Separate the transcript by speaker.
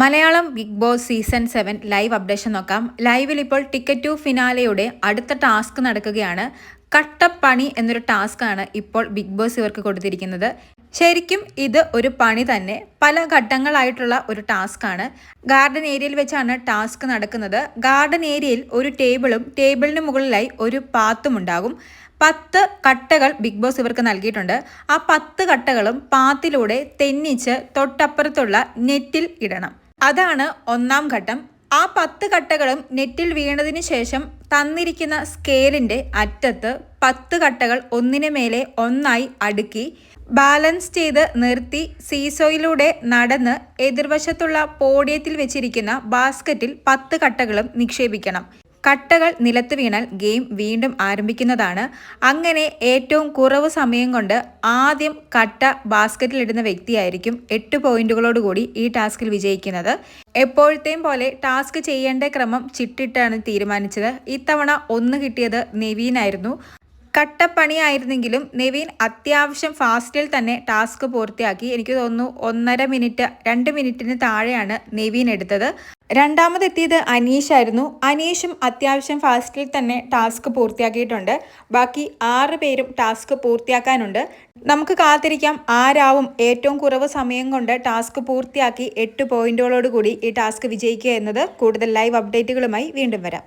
Speaker 1: Malayalam Bigg Boss season seven live updation നോക്കാം. ലൈവിൽ ഇപ്പോൾ ടിക്കറ്റ് ടു ഫിനാലയുടെ അടുത്ത ടാസ്ക് നടക്കുകയാണ്. കട്ടപ്പണി എന്നൊരു ടാസ്ക് ആണ് ഇപ്പോൾ ബിഗ് ബോസ് ഇവർക്ക് കൊടുത്തിരിക്കുന്നത്. ശരിക്കും ഇത് ഒരു പണി തന്നെ. പല ഘട്ടങ്ങളായിട്ടുള്ള ഒരു ടാസ്ക് ആണ്. ഗാർഡൻ ഏരിയയിൽ വെച്ചാണ് ടാസ്ക് നടക്കുന്നത്. ഗാർഡൻ ഏരിയയിൽ ഒരു ടേബിളും ടേബിളിന് മുകളിലായി ഒരു പാത്തും ഉണ്ടാകും. പത്ത് കട്ടകൾ ബിഗ് ബോസ് ഇവർക്ക് നൽകിയിട്ടുണ്ട്. ആ പത്ത് കട്ടകളും പാത്തിലൂടെ തെന്നിച്ച് തൊട്ടപ്പുറത്തുള്ള നെറ്റിൽ ഇടണം. അതാണ് ഒന്നാം ഘട്ടം. ആ പത്ത് കട്ടകളും നെറ്റിൽ വീണതിന് ശേഷം തന്നിരിക്കുന്ന സ്കെയിലിന്റെ അറ്റത്ത് പത്ത് കട്ടകൾ ഒന്നിനു മേലെ ഒന്നായി അടുക്കി ബാലൻസ് ചെയ്ത് നിർത്തി സീസോയിലൂടെ നടന്ന് എതിർവശത്തുള്ള പോഡിയത്തിൽ വെച്ചിരിക്കുന്ന ബാസ്ക്കറ്റിൽ പത്ത് കട്ടകളും നിക്ഷേപിക്കണം. കട്ടകൾ നിലത്ത് വീണാൽ ഗെയിം വീണ്ടും ആരംഭിക്കുന്നതാണ്. അങ്ങനെ ഏറ്റവും കുറവ് സമയം കൊണ്ട് ആദ്യം കട്ട ബാസ്ക്കറ്റിലിടുന്ന വ്യക്തിയായിരിക്കും എട്ട് പോയിന്റുകളോടുകൂടി ഈ ടാസ്കിൽ വിജയിക്കുന്നത്. എപ്പോഴത്തെയും പോലെ ടാസ്ക് ചെയ്യേണ്ട ക്രമം ചിട്ടിട്ടാണ് തീരുമാനിച്ചത്. ഇത്തവണ ഒന്ന് കിട്ടിയത് നെവീനായിരുന്നു. കട്ടപ്പണിയായിരുന്നെങ്കിലും നെവീൻ അത്യാവശ്യം ഫാസ്റ്റിൽ തന്നെ ടാസ്ക് പൂർത്തിയാക്കി. എനിക്ക് തോന്നുന്നു ഒന്നര മിനിറ്റ് രണ്ട് മിനിറ്റിന് താഴെയാണ് നെവീൻ എടുത്തത്. രണ്ടാമതെത്തിയത് അനീഷായിരുന്നു അനീഷും അത്യാവശ്യം ഫാസ്റ്റിൽ തന്നെ ടാസ്ക് പൂർത്തിയാക്കിയിട്ടുണ്ട്. ബാക്കി ആറ് പേരും ടാസ്ക് പൂർത്തിയാക്കാനുണ്ട്. നമുക്ക് കാത്തിരിക്കാം. ആരാവും ഏറ്റവും കുറവ് സമയം കൊണ്ട് ടാസ്ക് പൂർത്തിയാക്കി എട്ട് പോയിന്റുകളോടുകൂടി ഈ ടാസ്ക് വിജയിക്കുക എന്നത് കൂടുതൽ ലൈവ് അപ്ഡേറ്റുകളുമായി വീണ്ടും വരാം.